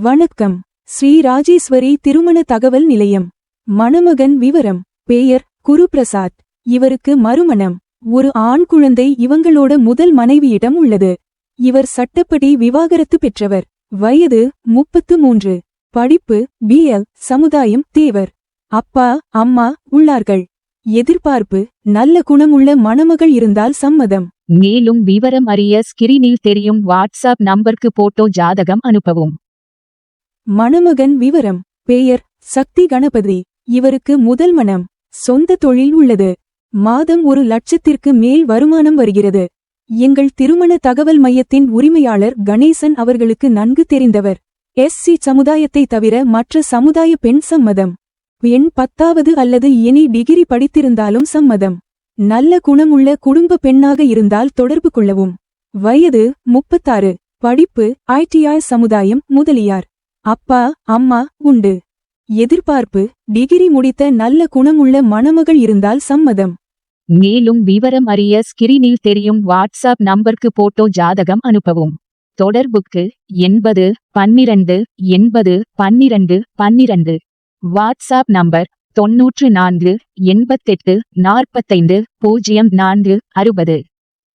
வணக்கம். ஸ்ரீ ராஜேஸ்வரி திருமண தகவல் நிலையம். மணமகன் விவரம். பெயர் குருபிரசாத். இவருக்கு மறுமணம். ஒரு ஆண் குழந்தை இவங்களோட முதல் மனைவியிடம் உள்ளது. இவர் சட்டப்படி விவாகரத்து பெற்றவர். வயது முப்பத்து மூன்று. படிப்பு பிஎல் சமுதாயம் தேவர். அப்பா அம்மா உள்ளார்கள். எதிர்பார்ப்பு நல்ல குணமுள்ள மணமகள் இருந்தால் சம்மதம். மேலும் விவரம் அறிய ஸ்கிரீனில் தெரியும் வாட்ஸ்அப் நம்பருக்கு போட்டோ ஜாதகம் அனுப்பவும். மணமகன் விவரம் பெயர் சக்தி கணபதி. இவருக்கு முதல் மனம் சொந்த தொழில் உள்ளது. மாதம் ஒரு லட்சத்திற்கு மேல் வருமானம் வருகிறது. எங்கள் திருமண தகவல் மையத்தின் உரிமையாளர் கணேசன் அவர்களுக்கு நன்கு தெரிந்தவர். எஸ். சி. சமுதாயத்தை தவிர மற்ற சமுதாய பெண் சம்மதம். பெண் பத்தாவது அல்லது இனி டிகிரி படித்திருந்தாலும் சம்மதம். நல்ல குணமுள்ள குடும்ப பெண்ணாக இருந்தால் தொடர்பு கொள்ளவும். வயது முப்பத்தாறு. படிப்பு ஐடிஐ சமுதாயம் முதலியார். அப்பா அம்மா உண்டு. எதிர்பார்ப்பு டிகிரி முடித்த நல்ல குணமுள்ள மணமகள் இருந்தால் சம்மதம். மேலும் விவரம் அறிய ஸ்கிரீனில் தெரியும் வாட்ஸ்அப் நம்பருக்கு போட்டோ ஜாதகம் அனுப்பவும். தொடர்புக்கு எண்பது பன்னிரண்டு எண்பது பன்னிரண்டு பன்னிரண்டு. வாட்ஸ்அப் நம்பர் தொன்னூற்று நான்கு எண்பத்தெட்டு நாற்பத்தைந்து பூஜ்ஜியம் நான்கு அறுபது.